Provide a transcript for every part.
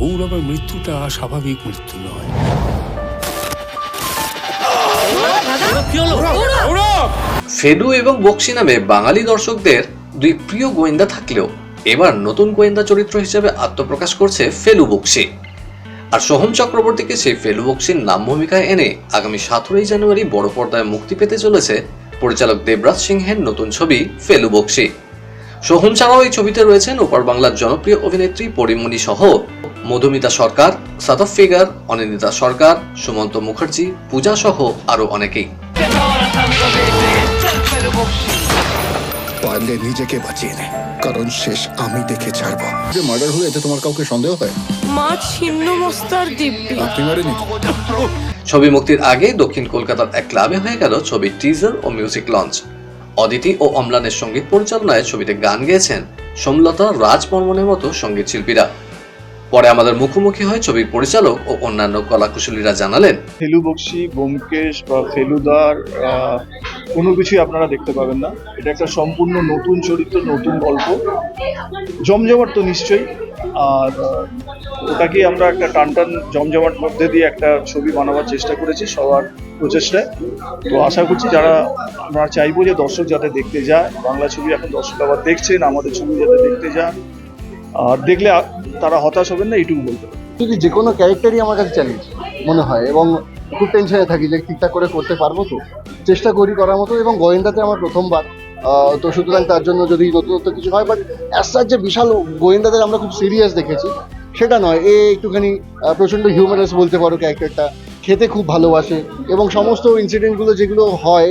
গৌরবের মৃত্যুটা স্বাভাবিক মৃত্যু নয়। ফেলু এবং বক্সি নামে বাঙালি দর্শকদের দুই প্রিয় গোয়েন্দা থাকলেও এবার নতুন গোয়েন্দা চরিত্র হিসেবে আত্মপ্রকাশ করছে ফেলু বক্সি। আর সোহম চক্রবর্তীকে সেই ফেলু বক্সির নাম ভূমিকায় এনে আগামী সতেরোই জানুয়ারি বড় পর্দায় মুক্তি পেতে চলেছে পরিচালক দেবরাজ সিংহের নতুন ছবি ফেলু বক্সি। সোহম ছাড়াও এই ছবিতে রয়েছেন ওপার বাংলার জনপ্রিয় অভিনেত্রী পরিমণি সহ মধুমিতা সরকার সাতফ ফিগার অনিন্দিতা সরকার সুমন্ত মুখার্জি পূজা সহ আরও অনেকেই। পারলে নিজেকে বাঁচিয়ে নে কারণ শেষ আমি দেখে ছাড়বো। যে মার্ডার হয়ে এতে তোমার কাউকে সন্দেহ হয়? মা ছিন্ন মস্তার দিব্যি। আপনি মারেনি ছবি মুক্তির আগে দক্ষিণ কলকাতার এক ক্লাবে হয়ে গেল ছবির টিজার ও মিউজিক লঞ্চ অদিতি ও অম্লানের সংগীত পরিচালনায় ছবিতে গান গেয়েছেন সোমলতা রাজ বর্মনের মতো সংগীত শিল্পীরা। পরে আমাদের মুখোমুখি হয় ছবির পরিচালক ও অন্যান্য কলাকুশলীরা জানালেন। ফেলু বক্সি বোমকেশ বা ফেলুদার কোনো কিছুই আপনারা দেখতে পাবেন না। এটা একটা সম্পূর্ণ নতুন চরিত্র, নতুন গল্প। জমজমাট তো নিশ্চয়ই। আর ওটাকে আমরা একটা টানটান জমজমাট মধ্যে দিয়ে একটা ছবি বানাবার চেষ্টা করেছি সবার প্রচেষ্টায়। তো আশা করছি যারা আমরা চাইব যে দর্শক যাতে দেখতে যায়, বাংলা ছবি এখন দর্শক আবার দেখছেন, আমাদের ছবি যাতে দেখতে যান। আর দেখলে তারা হতাশ হবেন না, এইটুকু বলতে। কিন্তু যে কোনো ক্যারেক্টারই আমার কাছে চ্যালেঞ্জ মনে হয়? এবং খুব টেনশনে থাকি যে ঠিকঠাক করে করতে পারব তো। চেষ্টা করি করার মতো এবং গোয়েন্দাতে আমার প্রথমবার। তো সুতরাং তার জন্য যদি নতুনত্ব কিছু হয় বাট অ্যাজ যে বিশাল গোয়েন্দাদের আমরা খুব সিরিয়াস দেখেছি, সেটা নয়। এ একটুখানি প্রচণ্ড হিউম্যানাস বলতে পারো ক্যারেক্টারটা খেতে খুব ভালোবাসে এবং সমস্ত ইনসিডেন্টগুলো যেগুলো হয়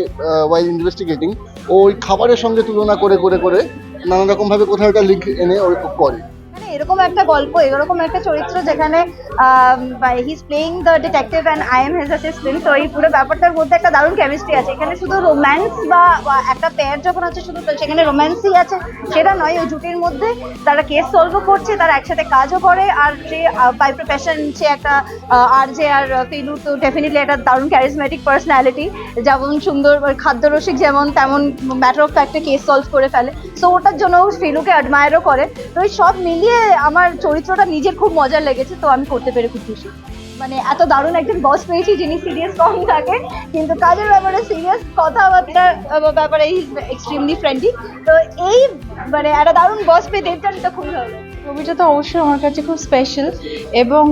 ওয়াইল ইনভেস্টিগেটিং ওই খাবারের সঙ্গে তুলনা করে করে করে নানা রকমভাবে কোথাও একটা লিঙ্ক এনে করে। এরকম একটা গল্প, এরকম একটা চরিত্র যেখানে he is playing the detective and I am his assistant তো এই পুরো ব্যাপারটার মধ্যে একটা দারুণ কেমিস্ট্রি আছে। এখানে শুধু রোম্যান্স বা একটা পেয়ার যখন আছে শুধু, সেখানে রোম্যান্সই আছে। সেটা নয়, ওই জুটির মধ্যে তারা কেস সলভও করছে, তারা একসাথে কাজও করে, আর যে বাই প্রফেশন সে একটা আর যে, আর ফিলু তো ডেফিনেটলি একটা দারুণ ক্যারিজমেটিক পার্সোনালিটি যেমন সুন্দর খাদ্যরসিক যেমন, তেমন ম্যাটার অফ ফ্যাক্টে কেস সলভ করে ফেলে। সো ওটার জন্য ফিলুকে অ্যাডমায়ারও করে। তো সব মিলিয়ে আমার চরিত্রটা নিজের খুব মজার লেগেছে, তো আমি করতে পেরে খুব খুশি। মানে এত দারুণ একজন বস পেয়েছি যিনি সিরিয়াস কম থাকে, কিন্তু কাজের ব্যাপারে সিরিয়াস কথাবার্তা ব্যাপারে এক্সট্রিমলি ফ্রেন্ডলি তো এই মানে একটা দারুণ বস পেয়ে দেবটানটা খুবই ভালো ছবিটা তো অবশ্যই আমার কাছে খুব স্পেশাল এবং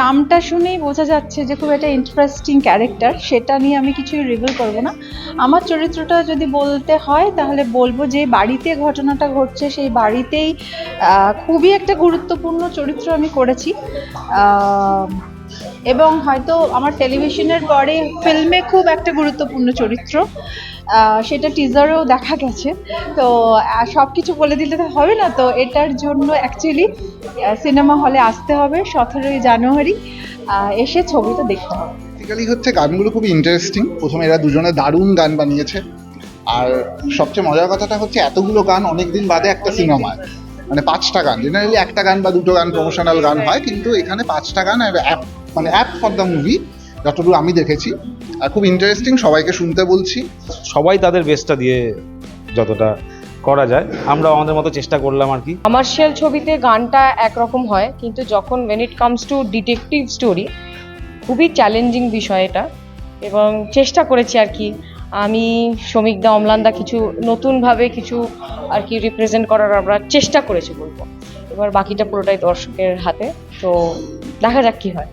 নামটা শুনেই বোঝা যাচ্ছে যে খুব একটা ইন্টারেস্টিং ক্যারেক্টার সেটা নিয়ে আমি কিছুই রিভিল করব না। আমার চরিত্রটা যদি বলতে হয়, তাহলে বলব যে বাড়িতে ঘটনাটা ঘটছে, সেই বাড়িতেই খুবই একটা গুরুত্বপূর্ণ চরিত্র আমি করেছি। এবং হয়তো আমার টেলিভিশনের পরে ফিল্মে খুব একটা গুরুত্বপূর্ণ চরিত্র। সেটা টিজারেও দেখা গেছে। তো সব কিছু বলে দিলে তো হবে না। তো, এটার জন্য অ্যাকচুয়ালি সিনেমা হলে আসতে হবে সতেরোই জানুয়ারি। এসে ছবিটা দেখতে হবে। বেসিক্যালি হচ্ছে গানগুলো খুবই ইন্টারেস্টিং প্রথমে এরা দুজনে দারুণ গান বানিয়েছে। আর সবচেয়ে মজার কথাটা হচ্ছে, এতগুলো গান অনেকদিন বাদে একটা সিনেমায় মানে পাঁচটা গান জেনারেলি একটা গান বা দুটো গান প্রমোশনাল গান হয় কিন্তু এখানে পাঁচটা গান অ্যাপ মানে অ্যাপ ফর দ্য মুভি যতটুকু আমি দেখেছি। আর খুব ইন্টারেস্টিং সবাইকে শুনতে বলছি। সবাই তাদের বেস্টটা দিয়ে যতটা করা যায়। আমরা আমাদের মতো চেষ্টা করলাম আর কি। কমার্শিয়াল ছবিতে গানটা একরকম হয় কিন্তু যখন when it comes to detective story খুবই চ্যালেঞ্জিং বিষয় এটা। এবং চেষ্টা করেছি আর কি আমি শ্রমিকদা অম্লানদা কিছু নতুনভাবে কিছু আর কি রিপ্রেজেন্ট করার আমরা চেষ্টা করেছি বলব। এবার বাকিটা পুরোটাই দর্শকের হাতে, তো দেখা যাক কি হয়।